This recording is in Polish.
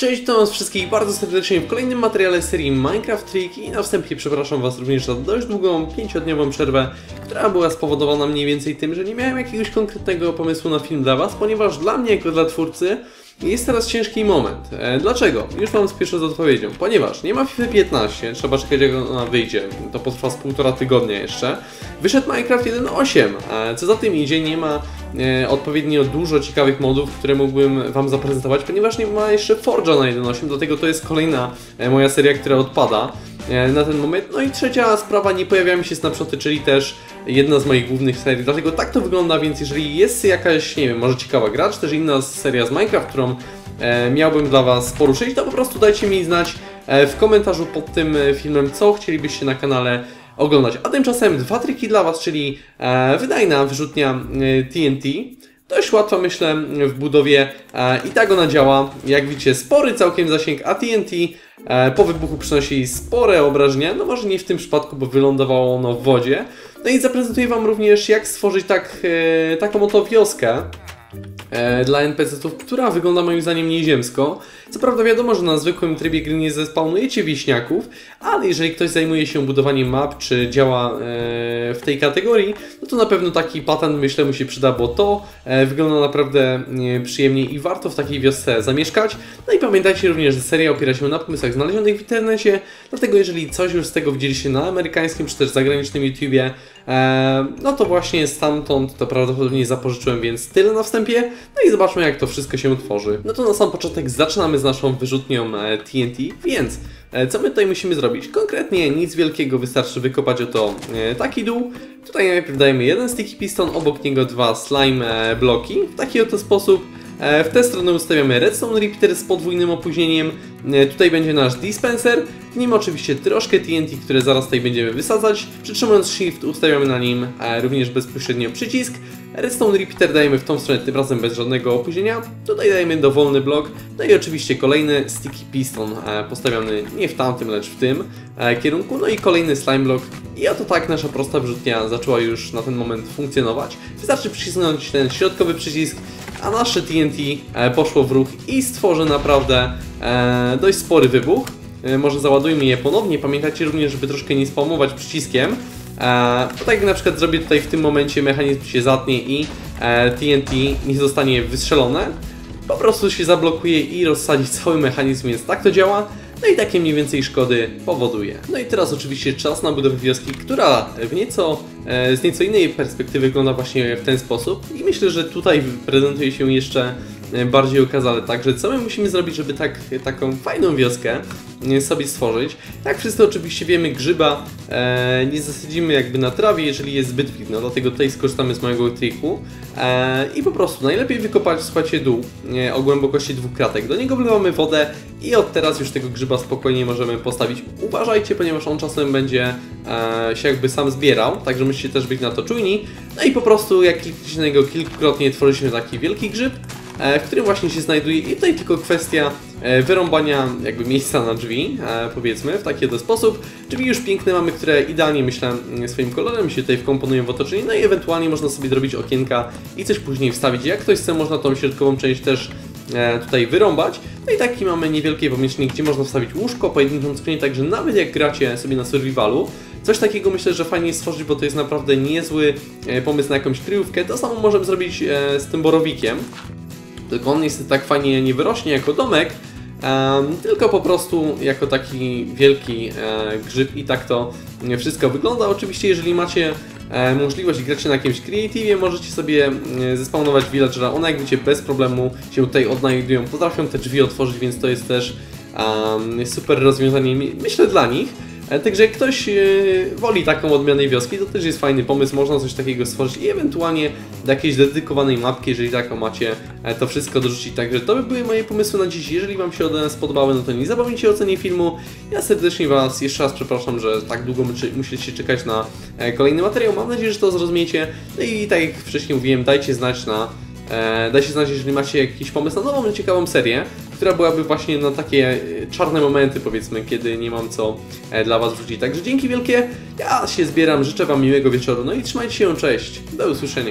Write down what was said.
Cześć, to was wszystkich bardzo serdecznie w kolejnym materiale serii Minecraft Trick i na wstępie przepraszam was również za dość długą, pięciodniową przerwę, która była spowodowana mniej więcej tym, że nie miałem jakiegoś konkretnego pomysłu na film dla was, ponieważ dla mnie jako dla twórcy jest teraz ciężki moment. E, dlaczego? Już wam spieszę z odpowiedzią. Ponieważ nie ma FIFA 15, trzeba czekać jak ona wyjdzie, to potrwa z półtora tygodnia jeszcze. Wyszedł Minecraft 1.8, e, co za tym idzie nie ma odpowiednio dużo ciekawych modów, które mógłbym wam zaprezentować, ponieważ nie ma jeszcze Forge'a na 1.8, dlatego to jest kolejna e, moja seria, która odpada e, na ten moment. No i trzecia sprawa, nie pojawiają się snapshoty, czyli też jedna z moich głównych serii, dlatego tak to wygląda, więc jeżeli jest jakaś, nie wiem, może ciekawa gra, czy też inna seria z Minecraft, którą e, miałbym dla Was poruszyć, to po prostu dajcie mi znać e, w komentarzu pod tym e, filmem, co chcielibyście na kanale oglądać. A tymczasem dwa triki dla Was, czyli e, wydajna wyrzutnia e, TNT, Dość łatwa myślę w budowie e, i tak ona działa. Jak widzicie spory całkiem zasięg, a TNT e, po wybuchu przynosi spore obrażenia. No może nie w tym przypadku, bo wylądowało ono w wodzie. No i zaprezentuję Wam również jak stworzyć tak, e, taką oto wioskę e, dla NPC-ów, która wygląda moim zdaniem nieziemsko. Co prawda wiadomo, że na zwykłym trybie gry nie zespawnujecie wieśniaków, ale jeżeli ktoś zajmuje się budowaniem map, czy działa e, w tej kategorii, no to na pewno taki patent myślę mu się przyda, bo to e, wygląda naprawdę e, przyjemnie i warto w takiej wiosce zamieszkać. No i pamiętajcie również, że seria opiera się na pomysłach znalezionych w internecie, dlatego jeżeli coś już z tego widzieliście na amerykańskim, czy też zagranicznym YouTubie, e, no to właśnie stamtąd to prawdopodobnie zapożyczyłem, więc tyle na wstępie. No i zobaczmy jak to wszystko się tworzy. No to na sam początek zaczynamy z naszą wyrzutnią e, TNT, więc e, co my tutaj musimy zrobić? Konkretnie nic wielkiego, wystarczy wykopać oto e, taki dół. Tutaj najpierw dajemy jeden sticky piston, obok niego dwa slime bloki. W taki oto sposób w tę stronę ustawiamy Redstone Repeater z podwójnym opóźnieniem. Tutaj będzie nasz dispenser, w nim oczywiście troszkę TNT, które zaraz tutaj będziemy wysadzać. Przytrzymując Shift ustawiamy na nim również bezpośrednio przycisk. Redstone Repeater dajemy w tą stronę, tym razem bez żadnego opóźnienia. Tutaj dajemy dowolny blok. No i oczywiście kolejny Sticky Piston postawiony nie w tamtym, lecz w tym kierunku. No i kolejny Slime Block. I oto tak nasza prosta wrzutnia zaczęła już na ten moment funkcjonować. Wystarczy przycisnąć ten środkowy przycisk, a nasze TNT poszło w ruch i stworzy naprawdę dość spory wybuch. Może załadujmy je ponownie. Pamiętajcie również, żeby troszkę nie spamować przyciskiem. E, bo tak jak na przykład zrobię tutaj w tym momencie mechanizm się zatnie i TNT nie zostanie wystrzelone, po prostu się zablokuje i rozsadzi cały mechanizm, więc tak to działa. No i takie mniej więcej szkody powoduje. No i teraz oczywiście czas na budowę wioski, która w nieco, e, z nieco innej perspektywy wygląda właśnie w ten sposób. I myślę, że tutaj prezentuje się jeszcze E, bardziej okazale. Także co my musimy zrobić, żeby tak, taką fajną wioskę e, sobie stworzyć? Jak wszyscy oczywiście wiemy, grzyba e, nie zasadzimy jakby na trawie, jeżeli jest zbyt widno, dlatego tutaj skorzystamy z mojego triku e, i po prostu najlepiej wykopać, słuchajcie, dół e, o głębokości dwóch kratek. Do niego wlewamy wodę i od teraz już tego grzyba spokojnie możemy postawić. Uważajcie, ponieważ on czasem będzie e, się jakby sam zbierał, także musicie też być na to czujni. No i po prostu jak klikniecie na niego kilkukrotnie tworzy się taki wielki grzyb, w którym właśnie się znajduje i tutaj tylko kwestia e, wyrąbania jakby miejsca na drzwi, e, powiedzmy, w taki oto sposób. Drzwi już piękne mamy, które idealnie, myślę, swoim kolorem się tutaj wkomponują w otoczenie, no i ewentualnie można sobie zrobić okienka i coś później wstawić. Jak ktoś chce, można tą środkową część też tutaj wyrąbać. No i taki mamy niewielkie pomieszczenie, gdzie można wstawić łóżko, pojedynczą skrzynię, także nawet jak gracie sobie na survivalu, Coś takiego myślę, że fajnie stworzyć, bo to jest naprawdę niezły pomysł na jakąś kryjówkę. To samo możemy zrobić z tym borowikiem tylko on niestety tak fajnie nie wyrośnie jako domek, um, tylko po prostu jako taki wielki e, grzyb i tak to wszystko wygląda. Oczywiście jeżeli macie e, możliwość grać na jakimś creative, możecie sobie e, zespawnować villagera, one jak widzicie bez problemu się tutaj odnajdują, potrafią te drzwi otworzyć, więc to jest też um, super rozwiązanie, myślę dla nich. E, także jak ktoś e, woli taką odmianę wioski, to też jest fajny pomysł, można coś takiego stworzyć i ewentualnie do jakiejś dedykowanej mapki, jeżeli taką macie, e, to wszystko dorzucić. Także to by były moje pomysły na dziś. Jeżeli Wam się one spodobały, no to nie zapomnijcie o ocenie filmu. Ja serdecznie Was jeszcze raz przepraszam, że tak długo musieliście czekać na kolejny materiał. Mam nadzieję, że to zrozumiecie. No i tak jak wcześniej mówiłem, dajcie znać na dajcie znać, jeżeli macie jakiś pomysł na nową, ciekawą serię która byłaby właśnie na takie e, czarne momenty, powiedzmy, kiedy nie mam co e, dla Was wrzucić. Także dzięki wielkie, ja się zbieram, życzę Wam miłego wieczoru, no i trzymajcie się, cześć, do usłyszenia.